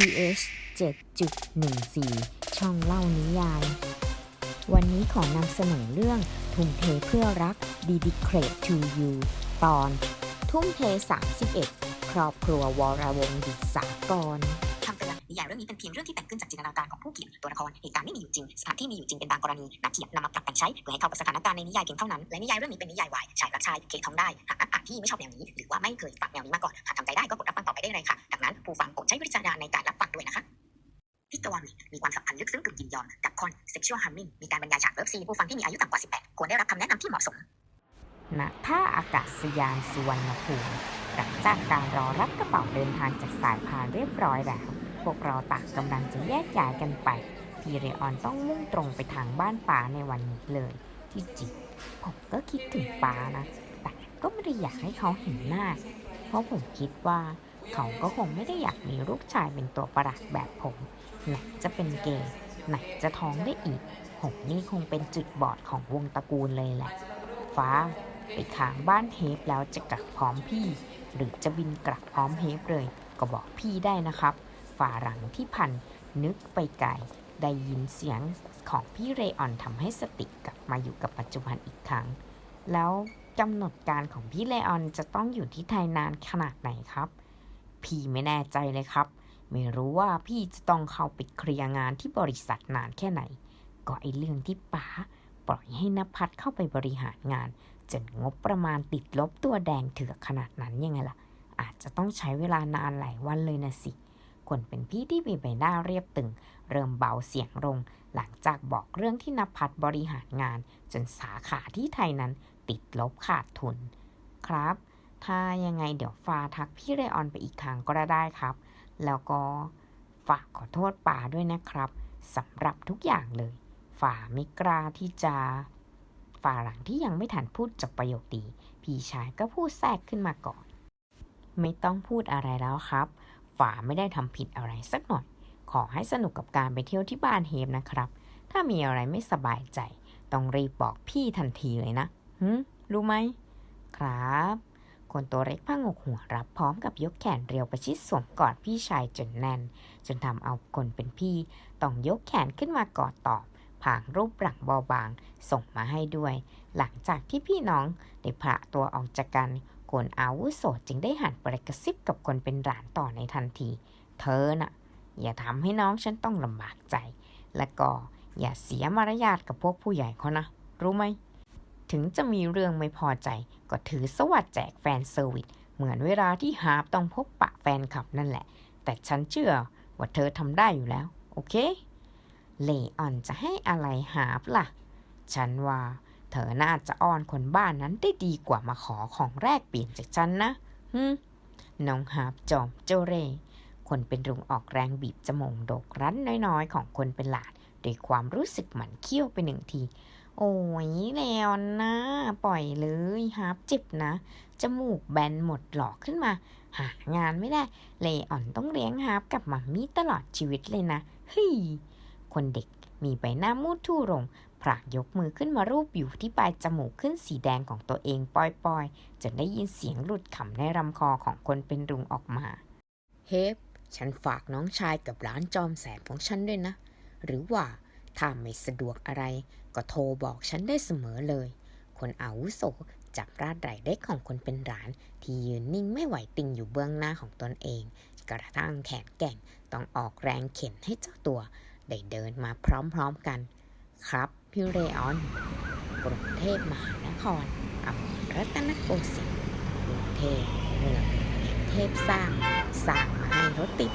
pH 7.14 ช่องเล่านิยาย วันนี้ขอนำเสนอเรื่องทุ่มเทเพื่อรัก Dedicate to You ตอน ทุ่มเท 31 ครอบครัววรวงศ์ดิษากร ยายเรื่องนี้เป็นเพียงเรื่องที่แต่งขึ้นจากจินตนาการของผู้เขียนตัวละครเหตุการณ์ไม่มีอยู่จริงสถานที่มีอยู่จริงเป็นบางกรณีนักเขียนนำมาปรับแต่งใช้เพื่อให้เข้ากับสถานการณ์ในนิยายเพียงเท่านั้นและนิยายเรื่องนี้เป็นนิยายวายชายรักชายเขตท้องได้หากนักอ่านที่ไม่ชอบแนวนี้ หรือว่าไม่เคยฟังแนวนี้มาก่อนหากทำใจได้ก็กดรับฟังต่อไปได้เลยค่ะดังนั้นผู้ฟังโปรดใช้วิจารณญาณในการรับฟังด้วยนะคะพิกวามีมีความสัมพันธ์ลึกซึ้งกึ่งยินยอมกับคอน sexual harming มีการบรรยายฉากเลิฟซีนผู้ฟังที่มีอายุต่ำกว่า 18 ควรได้รับคำแนะนำที่เหมาะสมณท่าอากาศยานสุวรรณภูมิหลังจากการรอรับกระเป๋าเดินทางจากสายพานเรียบร้อยแล้วพ วกเราต่างกำลังจะแยกย้ายกันไป พีเรออนต้องมุ่งตรงไปทางบ้านป๋าในวันนี้เลย ที่จริงผมก็คิดถึงป๋านะ แต่ก็ไม่ได้อยากให้เขาเห็นหน้า เพราะผมคิดว่า เขาก็คงไม่ได้อยากมีลูกชายเป็นตัวประหลาดแบบผมไหนจะเป็นเกย์ไหนจะท้องได้อีก ผมนี่คงเป็นจุดบอดของวงตระกูลเลยแหละ ฟ้าไปค้างบ้านเฮฟแล้วจะกลับพร้อมพี่ หรือจะบินกลับพร้อมเฮฟเลย ก็บอกพี่ได้นะครับ ฝ่าหลังที่พันนึกไปไกล ได้ยินเสียงของพี่เรออนทำให้สติกลับมาอยู่กับปัจจุบันอีกครั้ง แล้วกำหนดการของพี่เรออนจะต้องอยู่ที่ไทยนานขนาดไหนครับ พี่ไม่แน่ใจเลยครับ ไม่รู้ว่าพี่จะต้องเข้าไปเคลียร์งานที่บริษัทนานแค่ไหน ก็ไอเรื่องที่ป๋าปล่อยให้นภัทรเข้าไปบริหารงานจนงบประมาณติดลบตัวแดงเถือกขนาดนั้นยังไงล่ะ อาจจะต้องใช้เวลานานหลายวันเลยนะสิ คนเป็นพี่ที่มีใบหน้าเรียบตึง เริ่มเบาเสียงลง หลังจากบอกเรื่องที่นภัทรบริหารงาน จนสาขาที่ไทยนั้นติดลบขาดทุน ครับ ถ้ายังไงเดี๋ยวฟ้าทักพี่เรออนไปอีกครั้งก็ได้ครับ แล้วก็ฝากขอโทษป่าด้วยนะครับสำหรับทุกอย่างเลย ฝ่าไม่กล้าที่จะ ฝ่าหลังที่ยังไม่ทันพูดจบประโยคดี พี่ชายก็พูดแทรกขึ้นมาก่อน ไม่ต้องพูดอะไรแล้วครับ ฝ่าไม่ได้ทำผิดอะไรสักหน่อย ขอให้สนุกกับการไปเที่ยวที่บ้านเฮฟนะครับ ถ้ามีอะไรไม่สบายใจ ต้องรีบบอกพี่ทันทีเลยนะหืมรู้ไหม ครับ คนตัวเล็กพังงกหัวรับพร้อมกับยกแขนเรียวประชิดสวมกอดพี่ชายจนแน่น จนทำเอาคนเป็นพี่ ต้องยกแขนขึ้นมากอดตอบผางรูปหลังเบาบางส่งมาให้ด้วย หลังจากที่พี่น้องได้พระตัวออกจากกัน คนอาวุโสจึงได้หันไปกระซิบกับคนเป็นหลานต่อในทันที เธอน่ะ อย่าทำให้น้องฉันต้องลำบากใจ และก็อย่าเสียมารยาทกับพวกผู้ใหญ่เขานะ รู้ไหม ถึงจะมีเรื่องไม่พอใจ ก็ถือสวัสดแจกแฟนเซอร์วิสเหมือนเวลาที่ฮาร์ปต้องพบปะแฟนคลับนั่นแหละ แต่ฉันเชื่อว่าเธอทำได้อยู่แล้ว โอเค เลออนจะให้อะไรฮาร์ปล่ะ ฉันว่า เธอน่าจะอ้อนคนบ้านนั้นได้ดีกว่ามาขอของแรกเปลี่ยนจากฉันนะฮึน้องฮาร์ปจอมเจ้าเร่คนเป็นลุงออกแรงบีบจมูกโดกรั้นน้อยๆ ของคนเป็นหลานด้วยความรู้สึกหมันเคี้ยวไปหนึ่งที โอ้ยเลออนนะ ปล่อยเลยฮาร์ปจ็บนะ จมูกแบนหมดหลอกขึ้นมา หางานไม่ได้ เลออนต้องเลี้ยงฮาร์ปกับมัมมี่ตลอดชีวิตเลยนะเฮ้ยคนเด็กมีใบหน้ามูดทู่ลง พรากยกมือขึ้นมารูปอยู่ที่ปลายจมูกขึ้นสีแดงของตัวเองปอยๆ จนได้ยินเสียงหลุดขำในลำคอของคนเป็นลุงออกมา เฮฟฉันฝากน้องชายกับร้านจอมแสบของฉันด้วยนะ หรือว่าถ้าไม่สะดวกอะไร ก็โทรบอกฉันได้เสมอเลย คนอาวุโสจับราดไหล่เล็กของคนเป็นหลาน ที่ยืนนิ่งไม่ไหวติงอยู่เบื้องหน้าของตนเอง กระทั่งแขนแก่งต้องออกแรงเข็นให้เจ้าตัว ได้เดินมาพร้อมๆกัน ครับ พี่เรออนกรุงเทพมหานครอำเภอรัตนโกสินทร์กรุงเทพเมืองเทพสร้างสร้างมาให้รถติด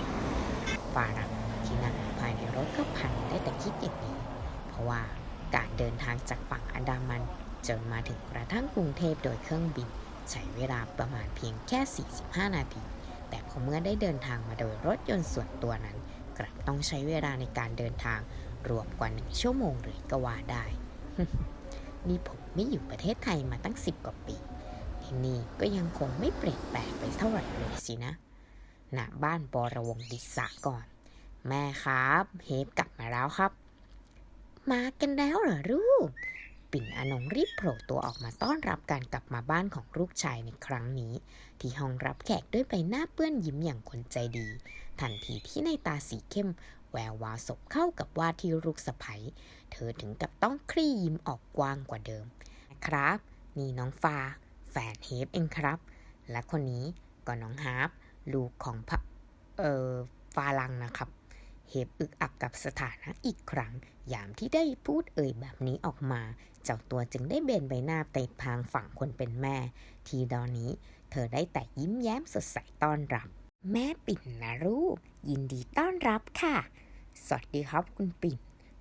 ฝรั่งที่นั่งภายในรถก็พันได้แต่คิดอย่างนี้ เพราะว่าการเดินทางจากฝั่งอันดามัน จนมาถึงกระทั่งกรุงเทพโดยเครื่องบิน ใช้เวลาประมาณเพียงแค่ 45 นาที แต่พอเมื่อได้เดินทางมาโดยรถยนต์ส่วนตัวนั้น กลับต้องใช้เวลาในการเดินทาง รวมกว่าหนึ่งชั่วโมงเลยก็ว่าได้ นี่ผมไม่อยู่ประเทศไทยมาตั้งสิบกว่าปีที่นี่ก็ยังคงไม่เปลี่ยนแปลงไปเท่าไหร่เลยสินะณบ้านบรวงศ์ดิษาก่อน แม่ครับเฮฟกลับมาแล้วครับ มากันแล้วเหรอลูก ปิ่นอนงรีบโผล่ตัวออกมาต้อนรับการกลับมาบ้านของลูกชายในครั้งนี้ ที่ห้องรับแขกด้วยใบหน้าเปื้อนยิ้มอย่างคนใจดี ทันทีที่ในตาสีเข้ม แวววาวสบเข้ากับว่าที่ลูกสะใภ้เธอถึงกับต้องคลี่ยิ้มออกกว้างกว่าเดิม ครับ นี่น้องฟ้า แฟนเฮฟเองครับ และคนนี้ก็น้องฮาร์ปลูกของพระเอ่อฟาลังนะครับ เฮฟอึกอักกับสถานะอีกครั้ง ยามที่ได้พูดเอ่ยแบบนี้ออกมา เจ้าตัวจึงได้เบนใบหน้าไปทางฝั่งคนเป็นแม่ ทีตอนนี้ เธอได้แต่ยิ้มแย้มสดใสต้อนรับ แม่ปิ่นนะลูกยินดีต้อนรับค่ะ สวัสดีครับคุณปิ่น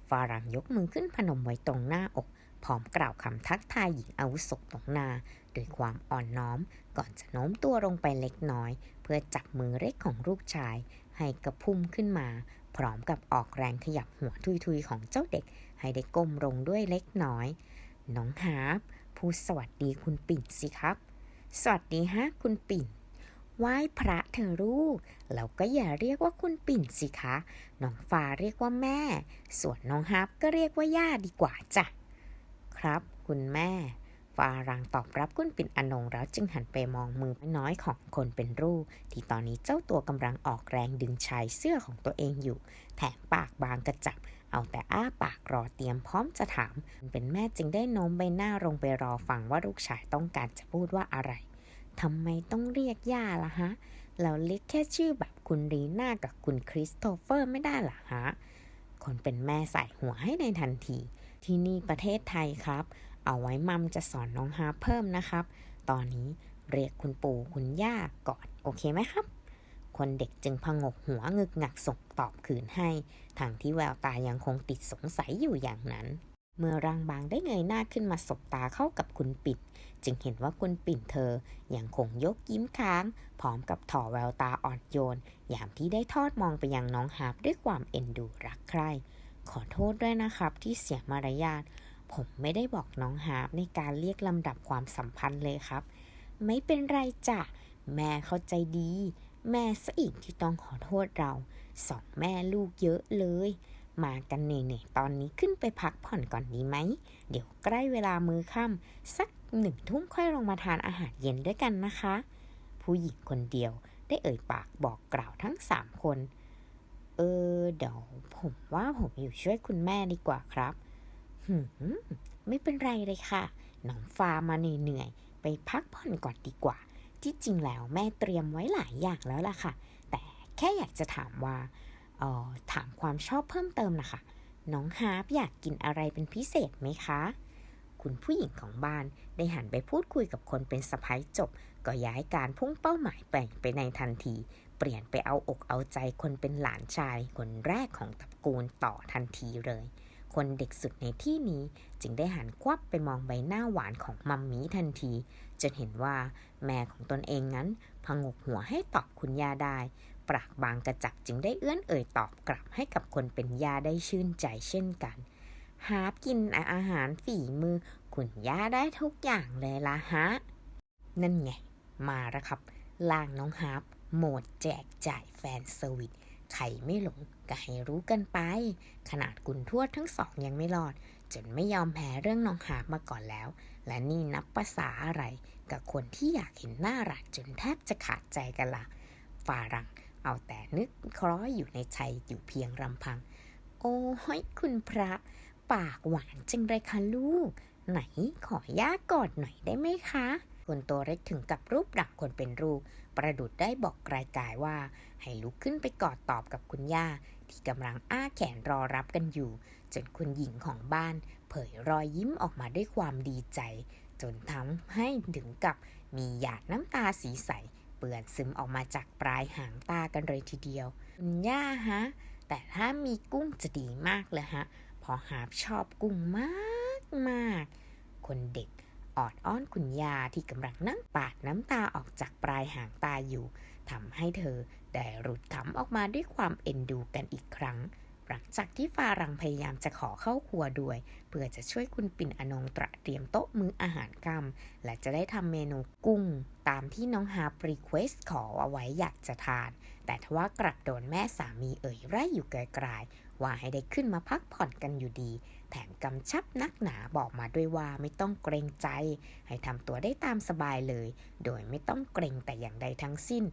ฟารังยกมือขึ้นพนมไว้ตรงหน้าอก พร้อมกล่าวคำทักทายหญิงอาวุโสตรงหน้าโดยความอ่อนน้อม ก่อนจะโน้มตัวลงไปเล็กน้อย เพื่อจับมือเล็กของลูกชาย ให้กระพุ่มขึ้นมา พร้อมกับออกแรงขยับหัวทุยๆ ของเจ้าเด็ก ให้ได้ก้มลงด้วยเล็กน้อย น้องฮาร์ปพูดสวัสดีคุณปิ่นสิครับ สวัสดีฮะคุณปิ่น ไหว้พระเธอลูกแล้วก็อย่าเรียกว่าคุณปิ่นสิคะ น้องฟ้าเรียกว่าแม่ ส่วนน้องฮับก็เรียกว่าย่าดีกว่าจ้ะ ครับคุณแม่ฟารังตอบรับคุณปิ่นอนงแล้วจึงหันไปมองมือน้อยของคนเป็นรูป ที่ตอนนี้เจ้าตัวกำลังออกแรงดึงชายเสื้อของตัวเองอยู่ แถมปากบางกระจับเอาแต่อ้าปากรอเตรียมพร้อมจะถาม เป็นแม่จึงได้โน้มใบหน้าลงไปรอฟังว่าลูกชายต้องการจะพูดว่าอะไร ทำไมต้องเรียกย่าล่ะฮะ เราเรียกแค่ชื่อแบบคุณรีน่ากับคุณคริสโตเฟอร์ไม่ได้เหรอฮะ คนเป็นแม่ใส่หัวให้ในทันที ที่นี่ประเทศไทยครับ เอาไว้มัมจะสอนน้องฮาเพิ่มนะครับ ตอนนี้เรียกคุณปู่คุณย่าก่อนโอเคไหมครับ คนเด็กจึงพงกหัวงึกงักส่งตอบคืนให้ทางที่แววตายังคงติดสงสัยอยู่อย่างนั้น เมื่อร่างบางได้เงยหน้าขึ้นมาสบตาเข้ากับคุณปิ่น จึงเห็นว่าคุณปิ่นเธอยังคงยกยิ้มค้าง พร้อมกับถ่อแววตาอ่อนโยน ยามที่ได้ทอดมองไปยังน้องฮาร์ปด้วยความเอ็นดูรักใคร่ ขอโทษด้วยนะครับที่เสียมารยาท ผมไม่ได้บอกน้องฮาร์ปในการเรียกลำดับความสัมพันธ์เลยครับ ไม่เป็นไรจ้ะ แม่เข้าใจดี แม่ซะอีกที่ต้องขอโทษเรา สองแม่ลูกเยอะเลย มากันเหนื่อยๆตอนนี้ขึ้นไปพักผ่อนก่อนดีไหม เดี๋ยวใกล้เวลามื้อค่ำสักหนึ่งทุ่มค่อยลงมาทานอาหารเย็นด้วยกันนะคะ ผู้หญิงคนเดียวได้เอ่ยปากบอกกล่าวทั้งสามคน เออเดี๋ยวผมว่าผมอยู่ช่วยคุณแม่ดีกว่าครับหืมไม่เป็นไรเลยค่ะน้องฟ้ามาเหนื่อยๆไปพักผ่อนก่อนดีกว่า ที่จริงแล้วแม่เตรียมไว้หลายอย่างแล้วล่ะค่ะ แต่แค่อยากจะถามว่า ออถามความชอบเพิ่มเติมนะคะ น้องฮาร์ปอยากกินอะไรเป็นพิเศษไหมคะ คุณผู้หญิงของบ้านได้หันไปพูดคุยกับคนเป็นสะพ้ายจบ ก็ย้ายการพุ่งเป้าหมายไปไปในทันที เปลี่ยนไปเอาอกเอาใจคนเป็นหลานชาย คนแรกของตระกูลต่อทันทีเลย คนเด็กสุดในที่นี้จึงได้หันควับไปมองใบหน้าหวานของมัมมี่ทันทีจนเห็นว่าแม่ของตนเองนั้นพงกหัวให้ตอบคุณย่าได้ ปากบางกระจับจึงได้เอื้อนเอ่ยตอบกลับให้กับคนเป็นย่าได้ชื่นใจเช่นกัน หากินอาหารฝีมือคุณย่าได้ทุกอย่างเลยละฮะ นั่นไง มาแล้วครับ ล่างน้องฮาร์ปโหมดแจกจ่ายแฟนเซอร์วิสใครไม่หลงก็ให้รู้กันไป ขนาดกุนทวดทั้งสองยังไม่รอด จนไม่ยอมแพ้เรื่องน้องฮาร์ปมาก่อนแล้ว และนี่นับภาษาอะไร กับคนที่อยากเห็นหน้ารักจนแทบจะขาดใจกันละฝารัง เอาแต่นึกคล้อยอยู่ในใจอยู่เพียงลำพัง โอ้ยคุณพระ ปากหวานจังเลยค่ะลูก ไหนขอย่ากอดหน่อยได้ไหมคะคนตัวเล็กถึงกับรูปดักคนเป็นรูปประดุดได้บอกกายกายว่า ให้ลุกขึ้นไปกอดตอบกับคุณย่า ที่กำลังอ้าแขนรอรับกันอยู่ จนคุณหญิงของบ้าน เผยรอยยิ้มออกมาด้วยความดีใจ จนทำให้ถึงกับมีหยาดน้ำตาสีใส เปื่อนซึมออกมาจากปลายหางตากันเลยทีเดียวคุณย่าฮะ แต่ถ้ามีกุ้งจะดีมากเลยฮะ พอหาบชอบกุ้งมากมากคนเด็กออดอ้อนคุณยาที่กำลังนั่งปาดน้ำตาออกจากปลายหางตาอยู่ทำให้เธอได้หลุดขำออกมาด้วยความเอ็นดูกันอีกครั้ง หลังจากที่ฟารังพยายามจะขอเข้าครัวด้วย เพื่อจะช่วยคุณปิ่นอนงตระเตรียมโต๊ะมื้ออาหารค่ำและจะได้ทำเมนูกุ้ง ตามที่น้องฮาปรีเควสขอเอาไว้อยากจะทาน แต่ทว่ากลับโดนแม่สามีเอ่ยไร่อยู่ไกลๆว่าให้ได้ขึ้นมาพักผ่อนกันอยู่ดี แถมกำชับนักหนาบอกมาด้วยว่าไม่ต้องเกรงใจ ให้ทำตัวได้ตามสบายเลย โดยไม่ต้องเกรงแต่อย่างใดทั้งสิ้น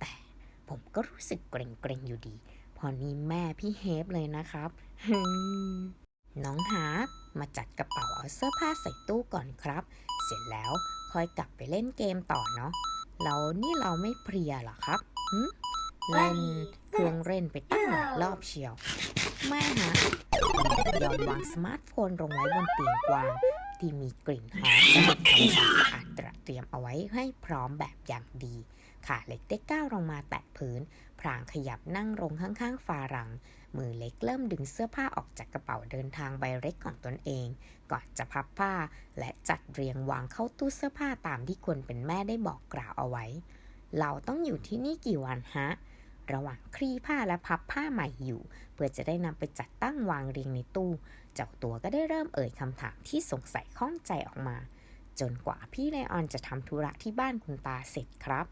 แต่ผมก็รู้สึกเกรงๆอยู่ดี อนี่แม่พี่เฮฟเลยนะครับ น้องฮาร์ปมาจัดกระเป๋าเอาเสื้อผ้าใส่ตู้ก่อนครับ เสร็จแล้วค่อยกลับไปเล่นเกมต่อเนาะแล้วนี่เราไม่เพลียหรอครับเล่นเครื่องเล่นไปตั้งหลายรอบเชียว ไม่ฮะยอมวางสมาร์ทโฟนลงไว้บนเตียงกวาง ที่มีกลิ่นหอมและทำความสะอาดตระเตรียมเอาไว้ให้พร้อมแบบอย่างดี ขาเล็กได้ก้าวลงมาแตะพื้น พรางขยับนั่งลงข้างๆฟารัง มือเล็กเริ่มดึงเสื้อผ้าออกจากกระเป๋าเดินทางใบเล็กของตนเอง ก่อนจะพับผ้า และจัดเรียงวางเข้าตู้เสื้อผ้าตามที่ควรเป็นแม่ได้บอกกล่าวเอาไว้ เราต้องอยู่ที่นี่กี่วันฮะระหว่างคลี่ผ้าและพับผ้าใหม่อยู่ เพื่อจะได้นำไปจัดตั้งวางเรียงในตู้ เจ้าตัวก็ได้เริ่มเอ่ยคำถามที่สงสัยข้องใจออกมา จนกว่าพี่เลออนจะทำธุระที่บ้านคุณตาเสร็จครับ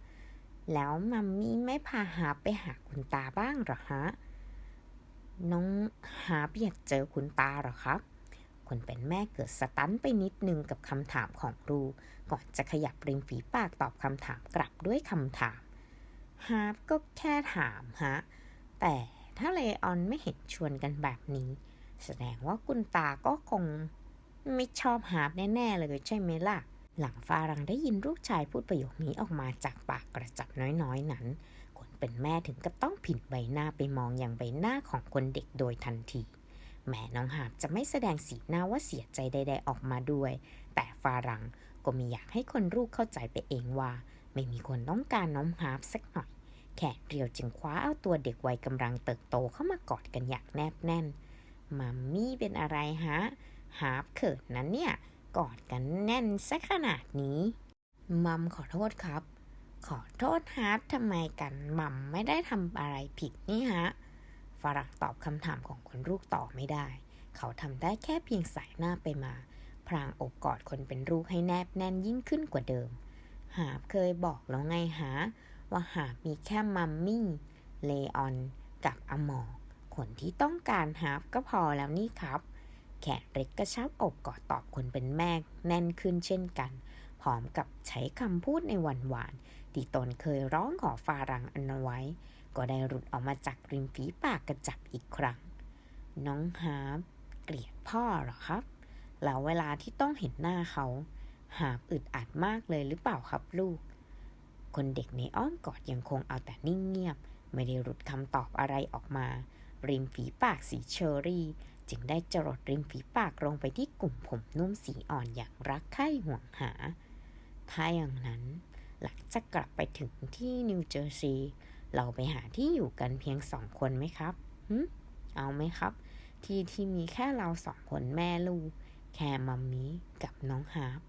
แล้วมัมมี่ไม่พาหาไปหาคุณตาบ้างหรอฮะ น้องหาอยากเจอคุณตาหรอครับ คนเป็นแม่เกิดสตันไปนิดนึงกับคำถามของลูกก่อนจะขยับริมฝีปากตอบคำถามกลับด้วยคำถามฮาร์ปก็แค่ถามฮะ แต่ถ้าเลออนไม่เห็นชวนกันแบบนี้ แสดงว่าคุณตาก็คงไม่ชอบฮาร์ปแน่ๆเลยใช่ไหมล่ะ หลังฟารังได้ยินลูกชายพูดประโยคนี้ออกมาจากปากกระจับน้อยๆนั้น คนเป็นแม่ถึงกับต้องผิดใบหน้าไปมองอย่างใบหน้าของคนเด็กโดยทันที แม่น้องหาบจะไม่แสดงสีหน้าว่าเสียใจใด ๆ ออกมาด้วย แต่ฟารังก็ไมีอยากให้คนลูกเข้าใจไปเองว่า ไม่มีคนต้องการน้องฮาร์ปสักหน่อย แขนเรียวจึงคว้าเอาตัวเด็กวัยกำลังเติบโตเข้ามากอดกันอย่างแนบแน่น มัมมี่เป็นอะไรฮะ ฮาร์ปเขินนั้นเนี่ย กอดกันแน่นซะขนาดนี้ มัมขอโทษครับ ขอโทษฮาร์ปทำไมกันมัมไม่ได้ทำอะไรผิดนี่ฮะ ฝรั่งตอบคำถามของคนลูกต่อไม่ได้ เขาทำได้แค่เพียงสายหน้าไปมา พรางอบกอดคนเป็นลูกให้แนบแน่นยิ่งขึ้นกว่าเดิม หาบเคยบอกแล้วไงฮะว่าหาบมีแค่มัมมี่ เลออน กับอมอ คนที่ต้องการฮาร์ปก็พอแล้วนี่ครับ แขนเล็กกระชับอกกอดตอบคนเป็นแม่แน่นขึ้นเช่นกัน พร้อมกับใช้คำพูดในวันหวานที่ตนเคยร้องขอฟารังอันไว้ ก็ได้หลุดออกมาจากริมฝีปากกระจับอีกครั้ง น้องฮาร์ปเกลียดพ่อหรอครับ แล้วเวลาที่ต้องเห็นหน้าเขาหาบอึดอัดมากเลยหรือเปล่าครับลูก คนเด็กในอ้อมกอดยังคงเอาแต่นิ่งเงียบ ไม่ได้หลุดคำตอบอะไรออกมา ริมฝีปากสีเชอรี่ จึงได้จรดริมฝีปากลงไปที่กลุ่มผมนุ่มสีอ่อนอย่างรักใคร่ห่วงหา ถ้าอย่างนั้นหลังจากกลับไปถึงที่นิวเจอร์ซีย์เราไปหาที่อยู่กันเพียงสองคนไหมครับหึเอาไหมครับ ที่ที่มีแค่เราสองคนแม่ลูก แค่มัมมี่กับน้องฮาร์ป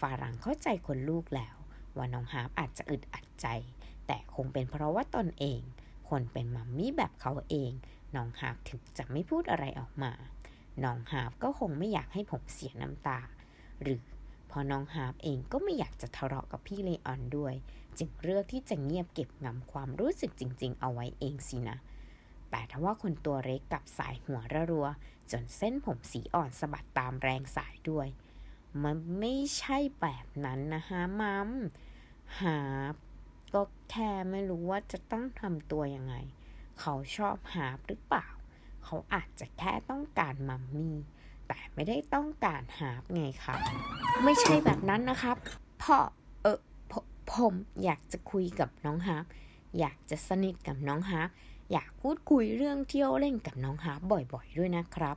ฝรั่งเข้าใจคนลูกแล้ว ว่าน้องฮาร์ปอาจจะอึดอัดใจ แต่คงเป็นเพราะว่าตนเอง คนเป็นมัมมี่แบบเขาเอง น้องฮาร์ปถึงจะไม่พูดอะไรออกมา น้องฮาร์ปก็คงไม่อยากให้ผมเสียน้ำตา หรือเพอน้องฮาร์ปเองก็ไม่อยากจะทะเลาะกับพี่เลออนด้วย จึงเลือกที่จะเงียบเก็บงำความรู้สึกจริง ๆ เอาไว้เองสินะ แต่ถ้าว่าคนตัวเล็กกับสายหัวระรัว จนเส้นผมสีอ่อนสะบัดตามแรงสายด้วย มันไม่ใช่แบบนั้นนะฮะมัมหาบก็แค่ไม่รู้ว่าจะต้องทำตัวยังไง เขาชอบหาหรือเปล่า เขาอาจจะแค่ต้องการมัมมี่ แต่ไม่ได้ต้องการหาไงครับ ไม่ใช่แบบนั้นนะครับพ่อเออผมอยากจะคุยกับน้องฮาร์ปอยากจะสนิทกับน้องฮาร์ปอยากพูดคุยเรื่องเที่ยวเล่นกับน้องฮาร์ปบ่อยๆ ด้วยนะครับ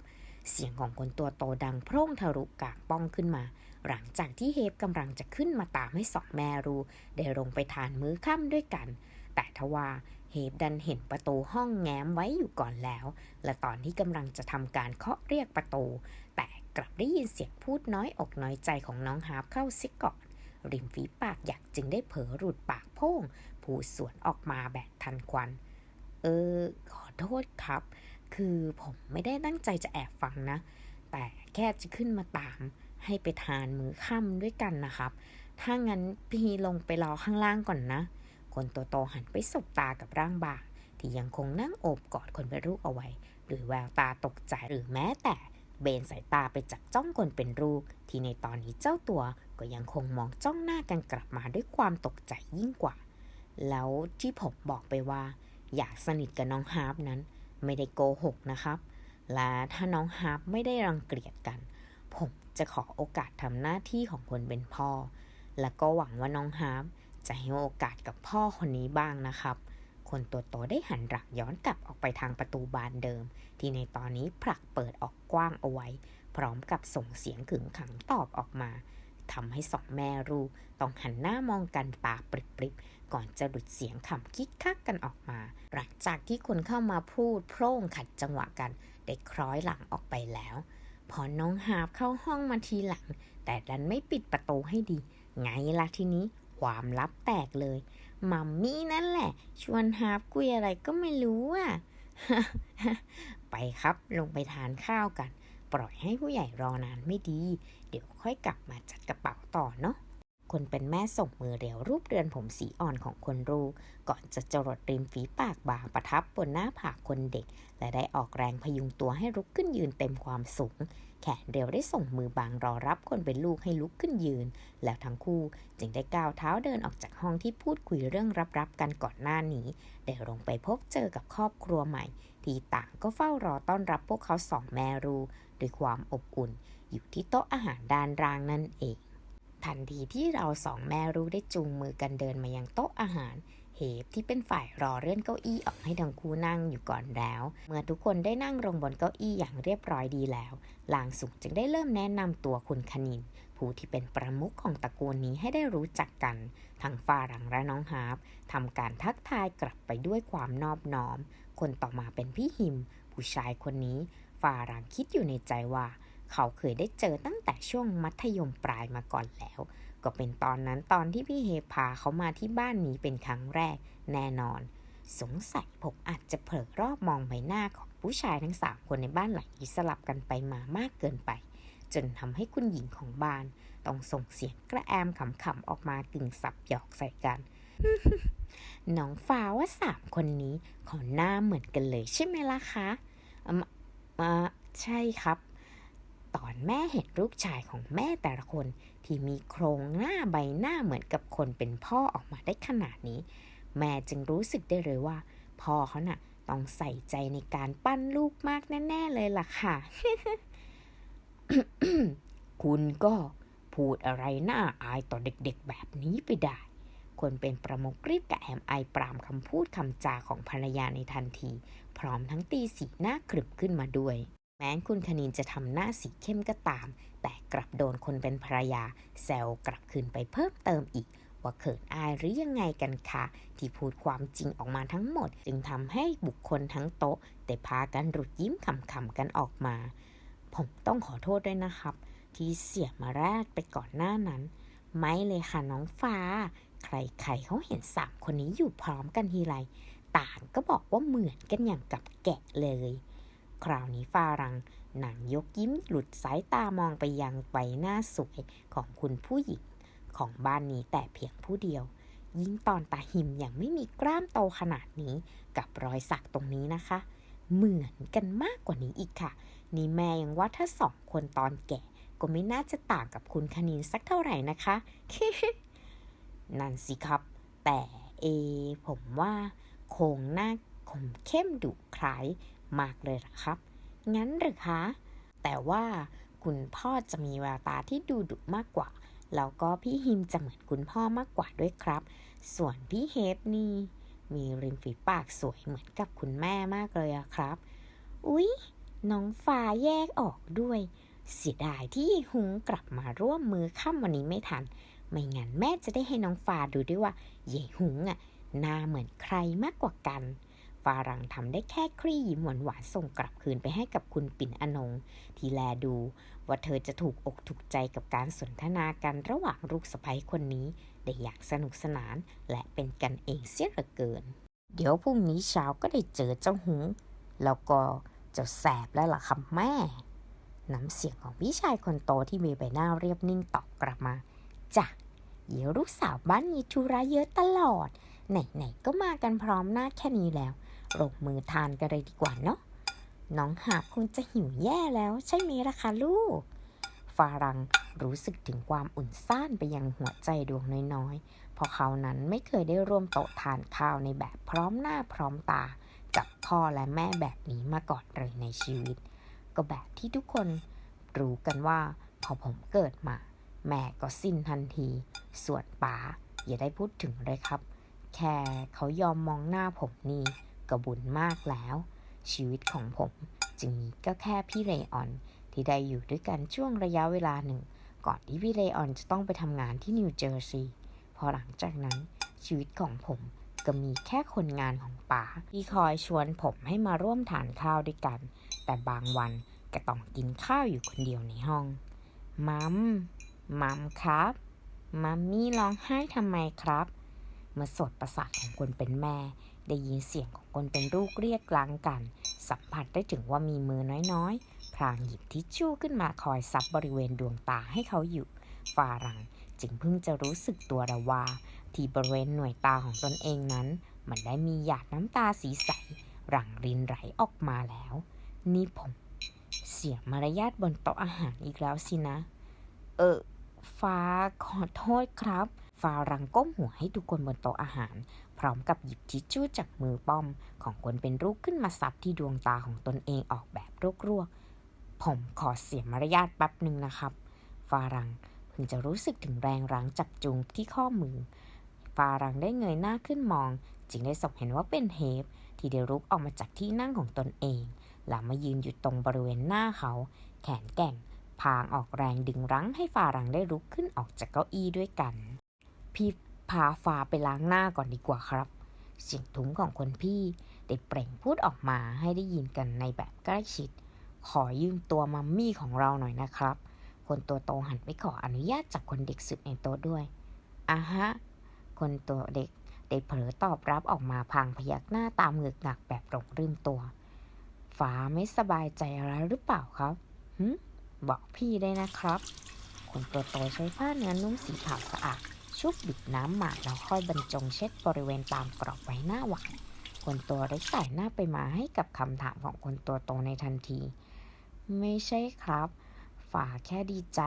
เสียงของคนตัวโตดังโพร่งทะลุกางป้องขึ้นมา หลังจากที่เฮฟกำลังจะขึ้นมาตามให้สองแม่รู้ ได้ลงไปทานมื้อค่ำด้วยกัน แต่ทว่า เฮฟดันเห็นประตูห้องแง้มไว้อยู่ก่อนแล้ว และตอนที่กำลังจะทำการเคาะเรียกประตู แต่กลับได้ยินเสียงพูดน้อยอกน้อยใจของน้องฮาร์ปเข้าซิก่อน ริมฝีปากอยากจึงได้เผลอหลุดปากโพ่งพูดสวนออกมาแบบทันควัน เออ ขอโทษครับ คือผมไม่ได้ตั้งใจจะแอบฟังนะ แต่แค่จะขึ้นมาตาม ให้ไปทานมื้อค่ำด้วยกันนะครับ ถ้างั้นพี่ลงไปรอข้างล่างก่อนนะ คนตัวโตหันไปสบตากับร่างบาง ที่ยังคงนั่งโอบกอดคนเป็นลูกเอาไว้ หรือแววตาตกใจหรือแม้แต่เบนสายตาไปจับจ้องคนเป็นลูกที่ในตอนนี้เจ้าตัวก็ยังคงมองจ้องหน้ากันกลับมาด้วยความตกใจยิ่งกว่า แล้วที่ผมบอกไปว่า อยากสนิทกับน้องฮาร์ปนั้น ไม่ได้โกหกนะครับ และถ้าน้องฮาร์ปไม่ได้รังเกียจกัน ผมจะขอโอกาสทำหน้าที่ของคนเป็นพ่อ และก็หวังว่าน้องฮาร์ป จะให้โอกาสกับพ่อคนนี้บ้างนะครับ คนตัวโตได้หันหลังย้อนกลับออกไปทางประตูบานเดิม ที่ในตอนนี้ผลักเปิดออกกว้างเอาไว้ พร้อมกับส่งเสียงขึงขังตอบออกมาทำให้สองแม่ลูกต้องหันหน้ามองกันตาปริบๆ ก่อนจะหลุดเสียงขำคิกคักกันออกมา หลังจากที่คนเข้ามาพูดโพร่งขัดจังหวะกันได้คล้อยหลังออกไปแล้ว พอน้องฮาบเข้าห้องมาทีหลัง แต่ดันไม่ปิดประตูให้ดี ไงล่ะทีนี้ ความลับแตกเลยมัมมี่นั่นแหละ ชวนฮาบคุยอะไรก็ไม่รู้อะ ไปครับลงไปทานข้าวกัน ปล่อยให้ผู้ใหญ่รอนานไม่ดี เดี๋ยวค่อยกลับมาจัดกระเป๋าต่อเนาะ คนเป็นแม่ส่งมือเรียวรูปเรือนผมสีอ่อนของคนลูกก่อนจะจรดริมฝีปากบางประทับบนหน้าผากคนเด็ก และได้ออกแรงพยุงตัวให้ลุกขึ้นยืนเต็มความสูง แขนเรียวได้ส่งมือบางรอรับคนเป็นลูกให้ลุกขึ้นยืน แล้วทั้งคู่จึงได้ก้าวเท้าเดินออกจากห้องที่พูดคุยเรื่องรับ ๆ กันก่อนหน้านี้ได้ลงไปพบเจอกับครอบครัวใหม่ ที่ต่างก็เฝ้ารอต้อนรับพวกเขาสองแม่ลูด้วยความอบอุ่น อยู่ที่โต๊ะอาหารด้านล่างนั่นเอง ทันทีที่เราสองแม่รู้ได้จูงมือกันเดินมายังโต๊ะอาหารเฮฟที่เป็นฝ่ายรอเลื่อนเก้าอี้ออกให้ทั้งคู่นั่งอยู่ก่อนแล้ว เมื่อทุกคนได้นั่งลงบนเก้าอี้อย่างเรียบร้อยดีแล้ว ลางสุขจึงได้เริ่มแนะนำตัวคุณคณิน ผู้ที่เป็นประมุขของตระกูลนี้ให้ได้รู้จักกัน ทั้งฟารังและน้องฮาร์ปทำการทักทายกลับไปด้วยความนอบน้อม คนต่อมาเป็นพี่หิม ผู้ชายคนนี้ฟารังคิดอยู่ในใจว่า เขาเคยได้เจอตั้งแต่ช่วงมัธยมปลายมาก่อนแล้ว ก็เป็นตอนนั้นตอนที่พี่เฮพาเขามาที่บ้านนี้เป็นครั้งแรก แน่นอน สงสัยผมอาจจะเผลอรอบมองใบหน้าของผู้ชายทั้งสามคนในบ้านหลังนี้สลับกันไปมามากเกินไป จนทำให้คุณหญิงของบ้าน ต้องส่งเสียงกระแอมขำๆออกมากึ่งสับหยอกใส่กันน้องฟ้าว่าสามคนนี้เขอหน้าเหมือนกันเลยใช่ไหมล่ะคะอ่าใช่ครับ ตอนแม่เห็นรูปชายของแม่แต่ละคน ที่มีโครงหน้าใบหน้าเหมือนกับคนเป็นพ่อออกมาได้ขนาดนี้ แม่จึงรู้สึกได้เลยว่า พ่อเขาน่ะต้องใส่ใจในการปั้นลูกมากแน่ ๆ เลยล่ะค่ะ คุณก็พูดอะไรน่าอายต่อเด็กๆแบบนี้ไปได้ คนเป็นประมุกรีบกระแอมไอปรามคำพูดคำจาของภรรยาในทันที พร้อมทั้งตีสีหน้าขรึบขึ้นมาด้วย แม้คุณคณินจะทำหน้าสีเข้มก็ตาม แต่กลับโดนคนเป็นภรรยาแซวกลับคืนไปเพิ่มเติมอีก ว่าเขินอายหรือยังไงกันคะที่พูดความจริงออกมาทั้งหมด จึงทำให้บุคคลทั้งโต๊ะได้พากันรุดยิ้มขำๆกันออกมา ผมต้องขอโทษด้วยนะครับ ที่เสียมาแรกไปก่อนหน้านั้น ไม่เลยค่ะน้องฟ้า ใครๆเขาเห็นสามคนนี้อยู่พร้อมกันทีไรต่างก็บอกว่าเหมือนกันอย่างกับแกะเลย คราวนี้ฟารังหนังยกยิ้มหลุดสายตามองไปยังใบหน้าสวยของคุณผู้หญิงของบ้านนี้แต่เพียงผู้เดียว ยิ่งตอนตาหิมอย่างไม่มีกล้ามโตขนาดนี้กับรอยสักตรงนี้นะคะ เหมือนกันมากกว่านี้อีกค่ะ นี่แม่ยังว่าถ้าสองคนตอนแก่ ก็ไม่น่าจะต่างกับคุณคณินสักเท่าไหร่นะคะ นั่นสิครับ แต่เอ ผมว่าโครงหน้าคมเข้มดุคล้าย มากเลยล่ะครับ งั้นหรือคะ แต่ว่าคุณพ่อจะมีแววตาที่ดูดุมากกว่า แล้วก็พี่ฮิมจะเหมือนคุณพ่อมากกว่าด้วยครับ ส่วนพี่เฮฟนี่มีริมฝีปากสวยเหมือนกับคุณแม่มากเลยอะครับ อุ๊ย น้องฟ้าแยกออกด้วย เสียดายที่หุงกลับมาร่วมมือค่ำวันนี้ไม่ทัน ไม่งั้นแม่จะได้ให้น้องฟ้าดูด้วยว่าเย่หุงอะหน้าเหมือนใครมากกว่ากัน ฟารังทำได้แค่คลี่ยิ้มหวานๆส่งกลับคืนไปให้กับคุณปิ่นอนง ที่แลดู ว่าเธอจะถูกอกถูกใจกับการสนทนากันระหว่างลูกสะใภ้คนนี้ ได้อย่างสนุกสนานและเป็นกันเองเสียเหลือเกิน เดี๋ยวพรุ่งนี้เช้าก็ได้เจอเจ้าหงแล้วก็จะแสบแล้วล่ะครับแม่ น้ำเสียงของพี่ชายคนโตที่มีใบหน้าเรียบนิ่งตอบกลับมาจ้ะเดี๋ยวลูกสาวบ้านมีธุระเยอะตลอด ไหนๆก็มากันพร้อมหน้าแค่นี้แล้ว ลงมือทานกันเลยดีกว่าเนาะน้องหาบคงจะหิวแย่แล้วใช่ไหมล่ะคะลูกฟารังรู้สึกถึงความอุ่นซ่านไปยังหัวใจดวงน้อยๆ เพราะเขานั้นไม่เคยได้ร่วมโต๊ะทานข้าวในแบบพร้อมหน้าพร้อมตา กับพ่อและแม่แบบนี้มาก่อนเลยในชีวิต ก็แบบที่ทุกคนรู้กันว่าพอผมเกิดมา แม่ก็สิ้นทันที ส่วนป๋าอย่าได้พูดถึงเลยครับ แค่เขายอมมองหน้าผมนี่ ก็บุญมากแล้ว ชีวิตของผมจึงมีก็แค่พี่เรออน ที่ได้อยู่ด้วยกันช่วงระยะเวลาหนึ่ง ก่อนที่พี่เรออนจะต้องไปทำงานที่นิวเจอร์ซีย์พอหลังจากนั้นชีวิตของผมก็มีแค่คนงานของป๋าที่คอยชวนผมให้มาร่วมทานข้าวด้วยกัน แต่บางวันก็ต้องกินข้าวอยู่คนเดียวในห้อง มัม มัมครับ มัมมี่ร้องไห้ทำไมครับ เมื่อสดประสาทของคนเป็นแม่ ได้ยินเสียงของคนเป็นลูกเรียกล้างกัน สัมผัสได้ถึงว่ามีมือน้อยๆพลางหยิบทิชชู่ขึ้นมาคอยซับบริเวณดวงตาให้เขาอยู่ฟารังจึงเพิ่งจะรู้สึกตัวระว่า ที่บริเวณหน่วยตาของตนเองนั้น มันได้มีหยาดน้ำตาสีใสหลั่งรินไหลออกมาแล้ว นี่ผม เสียมารยาทบนโต๊ะอาหารอีกแล้วสินะ เออฟ้าขอโทษครับ ฟารังก้มหัวให้ทุกคนบนโต๊ะอาหาร พร้อมกับหยิบทิชชู่จากมือป้อม ของคนเป็นลูกขึ้นมาซับที่ดวงตาของตนเองออกแบบรวกๆ ผมขอเสียมารยาทแป๊บหนึ่งนะครับ ฟารังเพิ่งจะรู้สึกถึงแรงรั้งจับจูงที่ข้อมือ ฟารังได้เงยหน้าขึ้นมอง จึงได้สบเห็นว่าเป็นเฮฟที่ได้รุกออกมาจากที่นั่งของตนเองแล้วมายืนอยู่ตรงบริเวณหน้าเขา แขนแก่งพางออกแรงดึงรั้งให้ฟารังได้ลุกขึ้นออกจากเก้าอี้ด้วยกัน พี่พาฟาไปล้างหน้าก่อนดีกว่าครับ เสียงทุ้มของคนพี่ได้เปล่งพูดออกมาให้ได้ยินกันในแบบใกล้ชิด ขอยืมตัวมัมมี่ของเราหน่อยนะครับ คนตัวโตหันไปขออนุญาตจากคนเด็กสุดในโต๊ะด้วยอะฮะ คนตัวเด็กได้เผลอตอบรับออกมาพางพยักหน้าตามเหงือกหนักแบบหลงลืมตัว ฟ้าไม่สบายใจอะไรหรือเปล่าครับหึบอกพี่ได้นะครับ คนตัวโตใช้ผ้าเนื้อนุ่มสีขาวสะอาด ชุบบิดน้ำหมาดแล้วค่อยบรรจงเช็ดบริเวณตามกรอบใบหน้าหวานคนตัวเล็กสายหน้าไปมาให้กับคำถามของคนตัวโตในทันที ไม่ใช่ครับ ฝ่าแค่ดีใจ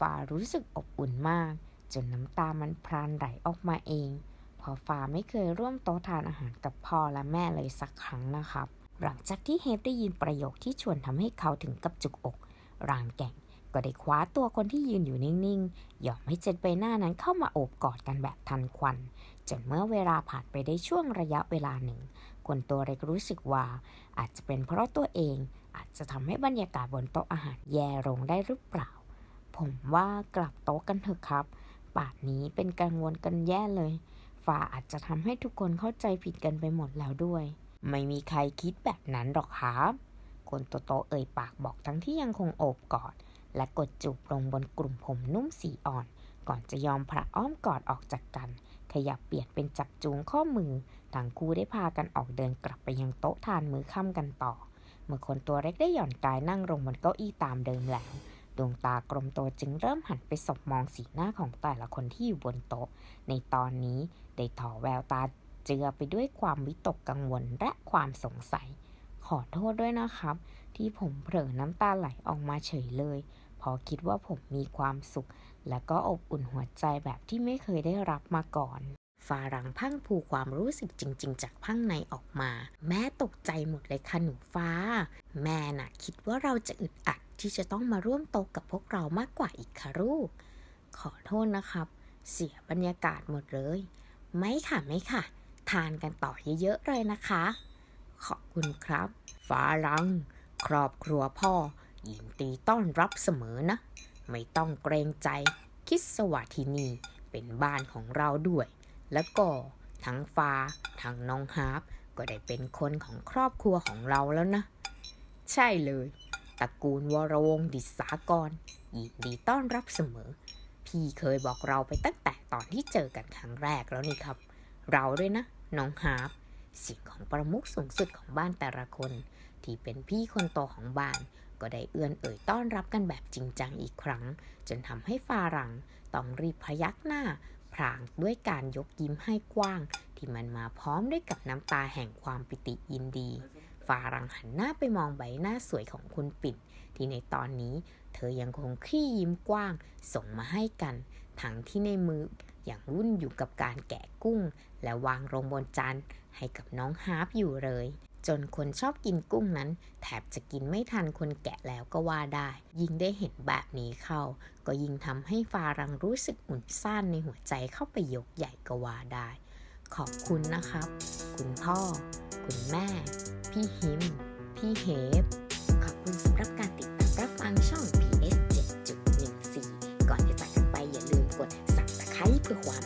ฝ่ารู้สึกอบอุ่นมาก จนน้ำตามันพรานไหลออกมาเองเพราะฝ่าไม่เคยร่วมโต๊ะทานอาหารกับพ่อและแม่เลยสักครั้งนะครับ หลังจากที่เฮฟได้ยินประโยคที่ชวนทำให้เขาถึงกับจุกอก รางแก่ง ก็ได้คว้าตัวคนที่ยืนอยู่นิ่งๆ ยอมให้เจ็ดใบหน้านั้นเข้ามาโอบกอดกันแบบทันควัน จนเมื่อเวลาผ่านไปได้ช่วงระยะเวลาหนึ่ง คนตัวเล็กรู้สึกว่า อาจจะเป็นเพราะตัวเองอาจจะทำให้บรรยากาศบนโต๊ะอาหารแย่ลงได้หรือเปล่า ผมว่ากลับโต๊ะกันเถอะครับ ป่านนี้เป็นกังวลกันแย่เลยฟ้าอาจจะทำให้ทุกคนเข้าใจผิดกันไปหมดแล้วด้วย ไม่มีใครคิดแบบนั้นหรอกครับคนโตโตเอ่ยปากบอกทั้งที่ยังคงโอบกอด และกดจูบลงบนกลุ่มผมนุ่มสีอ่อน ก่อนจะยอมพระอ้อมกอดออกจากกัน ขยับเปลี่ยนเป็นจับจูงข้อมือทั้งคู่ได้พากันออกเดินกลับไปยังโต๊ะทานมื้อค่ำกันต่อ เมื่อคนตัวเล็กได้หย่อนกายนั่งลงบนเก้าอี้ตามเดิมแล้วดวงตากลมโตจึงเริ่มหันไปสบมองสีหน้าของแต่ละคนที่อยู่บนโต๊ะ ในตอนนี้ได้ถอแววตาเจือไปด้วยความวิตกกังวลและความสงสัย ขอโทษด้วยนะครับ ที่ผมเผลอน้ำตาไหลออกมาเฉยเลย อคิดว่าผมมีความสุข และก็อบอุ่นหัวใจแบบที่ไม่เคยได้รับมาก่อนฟารังพังผูความรู้สึกจริง ๆ จากพังในออกมา แม่ตกใจหมดเลยค่ะหนูฟ้า แม่น่ะคิดว่าเราจะอึดอัดที่จะต้องมาร่วมโต๊ะกับพวกเรามากกว่าอีกค่ะลูก ขอโทษนะครับ เสียบรรยากาศหมดเลย ไม่ค่ะไม่ค่ะ ทานกันต่อเยอะๆเลยนะคะ ขอบคุณครับ ฟ้ารัง ครอบครัวพ่อ ยินดีต้อนรับเสมอนะ ไม่ต้องเกรงใจ คิดสวัสที่นี่เป็นบ้านของเราด้วย แล้วก็ทั้งฟ้าทั้งน้องฮาร์ปก็ได้เป็นคนของครอบครัวของเราแล้วนะ ใช่เลยตระกูลวรวงศ์ดิษากร ยินดีต้อนรับเสมอ พี่เคยบอกเราไปตั้งแต่ตอนที่เจอกันครั้งแรกแล้วนี่ครับ เราด้วยนะ น้องฮาร์ปสียงของประมุขสูงสุดของบ้านแต่ละคน ที่เป็นพี่คนโตของบ้าน ก็ได้เอื้อนเอ่ยต้อนรับกันแบบจริงจังอีกครั้ง จนทำให้ฟารังต้องรีบพยักหน้า พรางด้วยการยกยิ้มให้กว้าง ที่มันมาพร้อมด้วยกับน้ำตาแห่งความปิติยินดีฟารังหันหน้าไปมองใบหน้าสวยของคุณปิ่น ที่ในตอนนี้เธอยังคงขี้ยิ้มกว้าง ส่งมาให้กัน ทั้งที่ในมืออย่างวุ่นอยู่กับการแกะกุ้ง และวางลงบนจานให้กับน้องฮาร์ปอยู่เลย จนคนชอบกินกุ้งนั้น แทบจะกินไม่ทันคนแกะแล้วก็ว่าได้ ยิ่งได้เห็นแบบนี้เข้า ก็ยิ่งทำให้ฟารังรู้สึกอุ่นซ่านในหัวใจเข้าไปยกใหญ่ก็ว่าได้ ขอบคุณนะครับ คุณพ่อ คุณแม่ พี่ฮิม พี่เฮฟขอบคุณสำหรับการติดตามรับฟังช่อง PS 7.14 ก่อนจะจากกันไปอย่าลืมกด subscribe เพื่อความอร่อยนะคะแล้วก็ถูกใจกดแชร์กเผื่อคนที่คุ